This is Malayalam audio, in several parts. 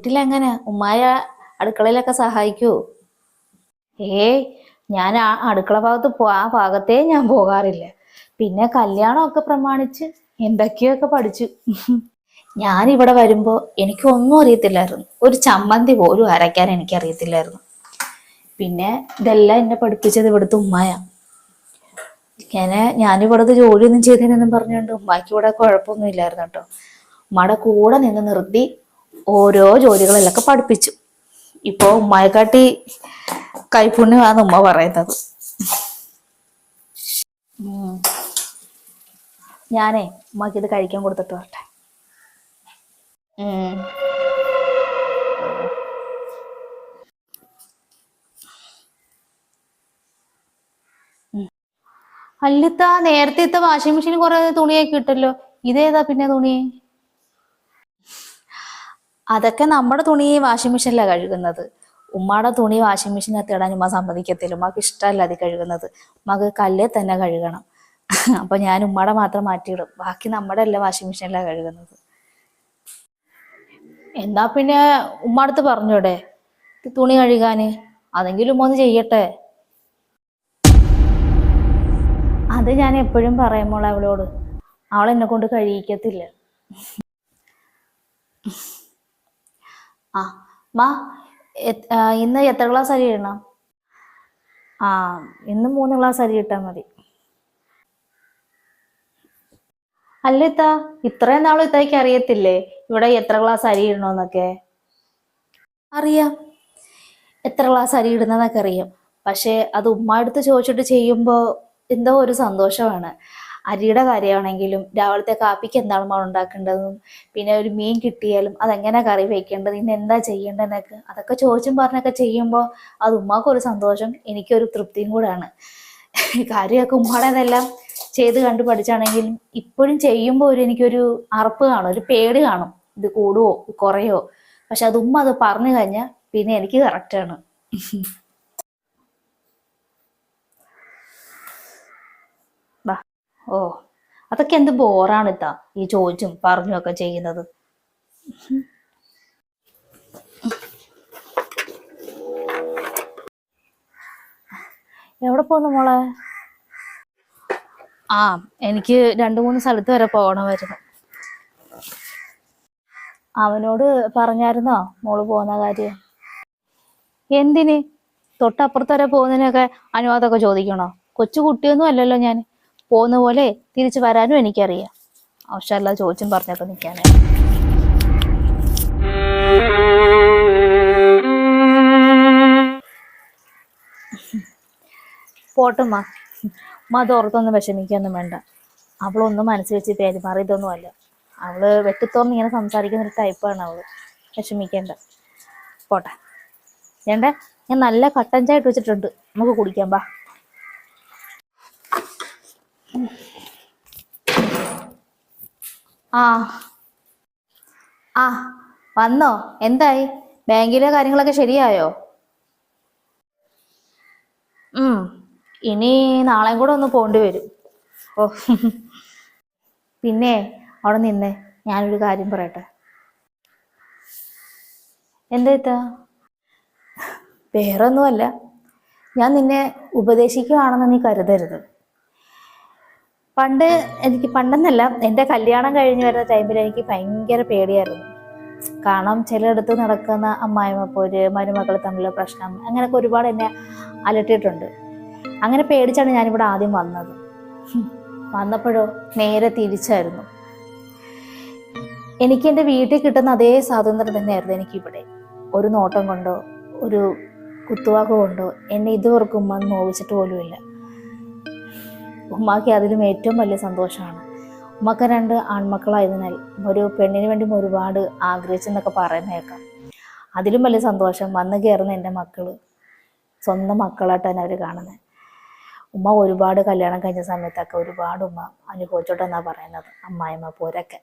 വീട്ടിലെങ്ങനെ? ഉമ്മായ അടുക്കളയിലൊക്കെ സഹായിക്കൂ. ഏയ് ഞാൻ ആ അടുക്കള ഭാഗത്ത് പോ ആ ഭാഗത്തേ ഞാൻ പോകാറില്ല. പിന്നെ കല്യാണമൊക്കെ പ്രമാണിച്ച് എന്തൊക്കെയൊക്കെ പഠിച്ചു. ഞാൻ ഇവിടെ വരുമ്പോൾ എനിക്കൊന്നും അറിയത്തില്ലായിരുന്നു. ഒരു ചമ്മന്തി പോലും അരയ്ക്കാൻ എനിക്ക് എനിക്കറിയത്തില്ലായിരുന്നു. പിന്നെ ഇതെല്ലാം എന്നെ പഠിപ്പിച്ചത് ഇവിടുത്തെ ഉമ്മായ. ഇങ്ങനെ ഞാനിവിടുത്തെ ജോലിയൊന്നും ചെയ്തതിനൊന്നും പറഞ്ഞുകൊണ്ട് ഉമ്മായ്ക്ക് ഇവിടെ കുഴപ്പമൊന്നും ഇല്ലായിരുന്നു കേട്ടോ. ഉമ്മയുടെ കൂടെ നിന്ന് നിർത്തി ഓരോ ജോലികളെല്ലാം പഠിപ്പിച്ചു. ഇപ്പൊ ഉമ്മയെക്കാട്ടി കൈപുണ്യമാണ് ഉമ്മ പറയുന്നത്. ഞാനേ ഉമ്മക്ക് ഇത് കഴിക്കാൻ കൊടുത്തിട്ട് വരട്ടെ. അല്ലിത്ത നേരത്തെ വാഷിംഗ് മെഷീൻ കുറെ തുണിയൊക്കെ ഇട്ടല്ലോ. ഇതേതാ പിന്നെ തുണി? അതൊക്കെ നമ്മുടെ തുണി വാഷിംഗ് മെഷീനിലാണ് കഴുകുന്നത്. ഉമ്മയുടെ തുണി വാഷിംഗ് മെഷീനകത്ത് ഇടാൻ ഉമ്മ സമ്മതിക്കത്തില്ല. ഉമ്മക്ക് ഇഷ്ടമല്ല അത് കഴുകുന്നത്. ഉമ്മക്ക് കല്ലേ തന്നെ കഴുകണം. അപ്പൊ ഞാൻ ഉമ്മയുടെ മാത്രം മാറ്റിയിടും. ബാക്കി നമ്മുടെ എല്ലാം വാഷിംഗ് മെഷീനിലാണ് കഴുകുന്നത്. എന്നാ പിന്നെ ഉമ്മ അടുത്ത് പറഞ്ഞൂടെ തുണി കഴുകാന്. അതെങ്കിലും ഉമ്മ ഒന്ന് ചെയ്യട്ടെ. അത് ഞാൻ എപ്പോഴും പറയുമ്പോൾ അവളോട്. അവൾ കൊണ്ട് കഴിയിക്കത്തില്ല. ആ മാ ഇന്ന് എത്ര ഗ്ലാസ് അരി ഇടണം? ആ ഇന്ന് മൂന്ന് ഗ്ലാസ് അരി ഇട്ടാൽ മതി. അല്ല ഇത്ത ഇത്രയും നാളും ഇത്തയ്ക്ക് അറിയത്തില്ലേ? ഇവിടെ എത്ര ഗ്ലാസ് അരി ഇടണമെന്നൊക്കെ അറിയാം. എത്ര ഗ്ലാസ് അരി ഇടുന്നതൊക്കെ അറിയാം. പക്ഷെ അത് ഉമ്മ അടുത്ത് ചോദിച്ചിട്ട് ചെയ്യുമ്പോൾ എന്തോ ഒരു സന്തോഷമാണ്. അരിയുടെ കാര്യമാണെങ്കിലും രാവിലത്തെ കാപ്പിക്ക് എന്താണ് മണം ഉണ്ടാക്കേണ്ടതെന്നും പിന്നെ ഒരു മീൻ കിട്ടിയാലും അതെങ്ങനെ കറി വയ്ക്കേണ്ടത് ഇന്ന് എന്താ ചെയ്യേണ്ടതെന്നൊക്കെ അതൊക്കെ ചോദിച്ചും പറഞ്ഞൊക്കെ ചെയ്യുമ്പോൾ അത് ഉമ്മാക്കൊരു സന്തോഷം എനിക്കൊരു തൃപ്തിയും കൂടെയാണ് കാര്യമൊക്കെ ഉമ്മാടേതെല്ലാം ചെയ്ത് കണ്ടു പഠിച്ചാണെങ്കിലും ഇപ്പോഴും ചെയ്യുമ്പോൾ ഒരു എനിക്കൊരു അറപ്പ് കാണും ഒരു പേടി കാണും. ഇത് കൂടുവോ കുറയോ? പക്ഷെ അത് ഉമ്മ അത് പറഞ്ഞു കഴിഞ്ഞാൽ പിന്നെ എനിക്ക് കറക്റ്റാണ് ഓ അതൊക്കെ എന്ത് ബോറാണ് ഇത്താ ഈ ചോദിച്ചും പറഞ്ഞും ഒക്കെ ചെയ്യുന്നത്. എവിടെ പോന്നു മോളെ? ആ എനിക്ക് രണ്ടു മൂന്ന് സ്ഥലത്ത് വരെ പോകണമായിരുന്നു. അവനോട് പറഞ്ഞായിരുന്നോ മോൾ പോകുന്ന കാര്യം? എന്തിന്? തൊട്ടപ്പുറത്ത് വരെ പോകുന്നതിനൊക്കെ അനുവാദമൊക്കെ ചോദിക്കണോ? കൊച്ചു കുട്ടിയൊന്നും അല്ലല്ലോ ഞാൻ. പോകുന്ന പോലെ തിരിച്ചു വരാനും എനിക്കറിയാം. ആവശ്യമല്ല ചോദിച്ചും പറഞ്ഞൊക്കെ നിൽക്കാനേ പോട്ടുമ്മ അത് ഓർത്തൊന്നും വിഷമിക്കൊന്നും വേണ്ട. അവളൊന്നും മനസ്സിൽ വെച്ച് പെരുമാറിയതൊന്നും അല്ല അവൾ വെട്ടിത്തോന്ന് ഇങ്ങനെ സംസാരിക്കുന്ന ഒരു ടൈപ്പാണ് അവൾ. വിഷമിക്കേണ്ട. പോട്ടെ. വേണ്ട. ഞാൻ നല്ല കട്ടൻ ചായ ഇട്ട് വെച്ചിട്ടുണ്ട്. നമുക്ക് കുടിക്കാം ബാ ആ. ആ വന്നോ. എന്തായി? ബാങ്കിലെ കാര്യങ്ങളൊക്കെ ശരിയായോ? ഉം ഇനി നാളെയും കൂടെ ഒന്ന് പോണ്ടി വരും. ഓ പിന്നെ അവിടെ നിന്നേ ഞാനൊരു കാര്യം പറയട്ടെ. എന്താ വേറൊന്നുമല്ല. ഞാൻ നിന്നെ ഉപദേശിക്കുകയാണെന്ന് നീ കരുതരുത്. പണ്ട് എനിക്ക് പണ്ടെന്നല്ല എന്റെ കല്യാണം കഴിഞ്ഞ് വരുന്ന ടൈമിൽ എനിക്ക് ഭയങ്കര പേടിയായിരുന്നു. കാരണം ചിലയിടത്ത് നടക്കുന്ന അമ്മായിമ്മ പോര് മരുമക്കൾ തമ്മിലുള്ള പ്രശ്നം അങ്ങനെയൊക്കെ ഒരുപാട് എന്നെ അലട്ടിയിട്ടുണ്ട്. അങ്ങനെ പേടിച്ചാണ് ഞാനിവിടെ ആദ്യം വന്നത്. വന്നപ്പോഴോ നേരെ തിരിച്ചായിരുന്നു. എനിക്ക് എന്റെ വീട്ടിൽ കിട്ടുന്ന അതേ സ്വാതന്ത്ര്യം തന്നെയായിരുന്നു എനിക്കിവിടെ. ഒരു നോട്ടം കൊണ്ടോ ഒരു കുത്തുവാക്ക് കൊണ്ടോ എന്നെ ഇതുവർക്കും നോവിച്ചിട്ട് പോലുമില്ല. ഉമ്മാക്ക് അതിലും ഏറ്റവും വലിയ സന്തോഷമാണ്. ഉമ്മക്ക് രണ്ട് ആൺമക്കളായതിനാൽ ഒരു പെണ്ണിന് വേണ്ടി ഒരുപാട് ആഗ്രഹിച്ചെന്നൊക്കെ പറയുന്നേക്കാം അതിലും വലിയ സന്തോഷം വന്നു കയറുന്ന എന്റെ മക്കൾ സ്വന്തം മക്കളായിട്ടാണ് അവർ കാണുന്നത് ഉമ്മ ഒരുപാട് കല്യാണം കഴിഞ്ഞ സമയത്തൊക്കെ ഒരുപാട് ഉമ്മ അനുഭവിച്ചോട്ടെന്നാണ് പറയുന്നത്. അമ്മായിമ്മ പോരൊക്കെ.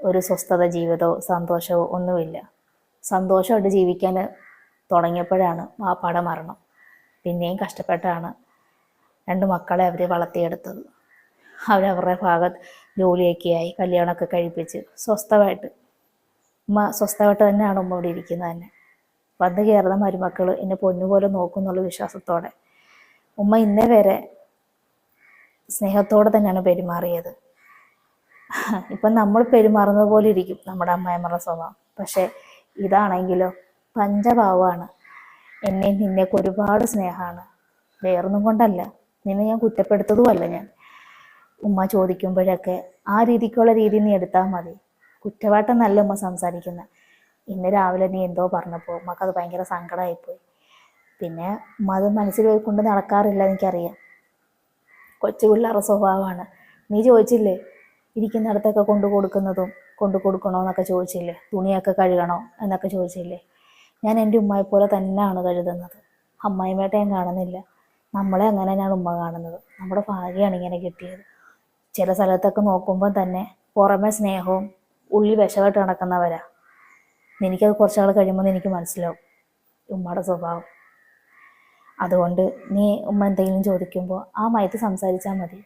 ഒരു സ്വസ്ഥത ജീവിതമോ സന്തോഷമോ ഒന്നുമില്ല. സന്തോഷമായിട്ട് ജീവിക്കാൻ തുടങ്ങിയപ്പോഴാണ് ആ വാപ്പാടെ മരണം പിന്നെയും കഷ്ടപ്പെട്ടാണ് രണ്ട് മക്കളെ അവരെ വളർത്തിയെടുത്തത്. അവരവരുടെ ഭാഗത്ത് ജോലിയൊക്കെ ആയി കല്യാണമൊക്കെ കഴിപ്പിച്ച് സ്വസ്ഥമായിട്ട്. ഉമ്മ സ്വസ്ഥമായിട്ട് തന്നെയാണ് ഉമ്മ ഇവിടെ ഇരിക്കുന്നത് തന്നെ. വന്ന് കയറുന്ന മരുമക്കൾ എന്നെ പൊന്നുപോലെ നോക്കും എന്നുള്ള വിശ്വാസത്തോടെ. ഉമ്മ ഇന്നേ വരെ സ്നേഹത്തോടെ തന്നെയാണ് പെരുമാറിയത്. ഇപ്പം നമ്മൾ പെരുമാറുന്നത് പോലെ ഇരിക്കും നമ്മുടെ അമ്മായിമ്മയുടെ സ്വഭാവം. പക്ഷേ ഇതാണെങ്കിലോ പഞ്ചഭാവമാണ്. എന്നെ നിന്നെയൊക്കെ ഒരുപാട് സ്നേഹമാണ്. വേറൊന്നും കൊണ്ടല്ല. നിന്നെ ഞാൻ കുറ്റപ്പെടുത്തതുമല്ല ഞാൻ. ഉമ്മ ചോദിക്കുമ്പോഴൊക്കെ ആ രീതിക്കുള്ള രീതി നീ എടുത്താൽ മതി. കുറ്റവാട്ടെന്നല്ല ഉമ്മ സംസാരിക്കുന്നത് ഇന്ന് രാവിലെ നീ എന്തോ പറഞ്ഞപ്പോൾ ഉമ്മക്ക് അത് ഭയങ്കര സങ്കടമായിപ്പോയി. പിന്നെ ഉമ്മ അത് മനസ്സിൽ കൊണ്ട് നടക്കാറില്ല എനിക്കറിയാം. കൊച്ചു പിള്ളേരുടെ സ്വഭാവമാണ്. നീ ചോദിച്ചില്ലേ? ഇരിക്കുന്നിടത്തൊക്കെ കൊണ്ടു കൊടുക്കുന്നതും കൊണ്ടു കൊടുക്കണോ എന്നൊക്കെ ചോദിച്ചില്ലേ? തുണിയൊക്കെ കഴുകണോ എന്നൊക്കെ ചോദിച്ചില്ലേ? ഞാൻ എന്റെ ഉമ്മയെ പോലെ തന്നെയാണ് കഴുതുന്നത് അമ്മായിമ്മേട്ടെ ഞാൻ കാണുന്നില്ല. നമ്മളെ അങ്ങനെ തന്നെയാണ് ഉമ്മ കാണുന്നത്? നമ്മുടെ ഭാഗ്യമാണ് ഇങ്ങനെ കിട്ടിയത്. ചില സ്ഥലത്തൊക്കെ നോക്കുമ്പോൾ തന്നെ പുറമെ സ്നേഹവും ഉള്ളിൽ വിഷമായിട്ട് നടക്കുന്നവരാ. എനിക്കത് കുറച്ചാൾ കഴിയുമ്പോൾ എനിക്ക് മനസ്സിലാവും ഉമ്മയുടെ സ്വഭാവം. അതുകൊണ്ട് നീ ഉമ്മ എന്തെങ്കിലും ചോദിക്കുമ്പോൾ ആ മയത്ത് സംസാരിച്ചാൽ മതി.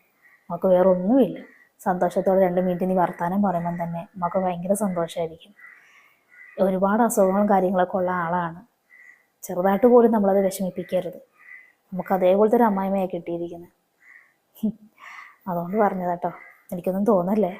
നമുക്ക് വേറെ ഒന്നുമില്ല സന്തോഷത്തോടെ രണ്ട് മിനിറ്റ് നീ വർത്താനം പറയുമ്പം തന്നെ നമുക്ക് ഭയങ്കര സന്തോഷമായിരിക്കും ഒരുപാട് അസുഖങ്ങളും കാര്യങ്ങളൊക്കെ ഉള്ള ആളാണ്. ചെറുതായിട്ട് പോലും നമ്മളത് വിഷമിപ്പിക്കരുത്. നമുക്ക് അതേപോലത്തെ ഒരു അമ്മായിമ്മയാണ് കിട്ടിയിരിക്കുന്നത് അതുകൊണ്ട് പറഞ്ഞതാട്ടോ എനിക്കൊന്നും തോന്നല്ലേ?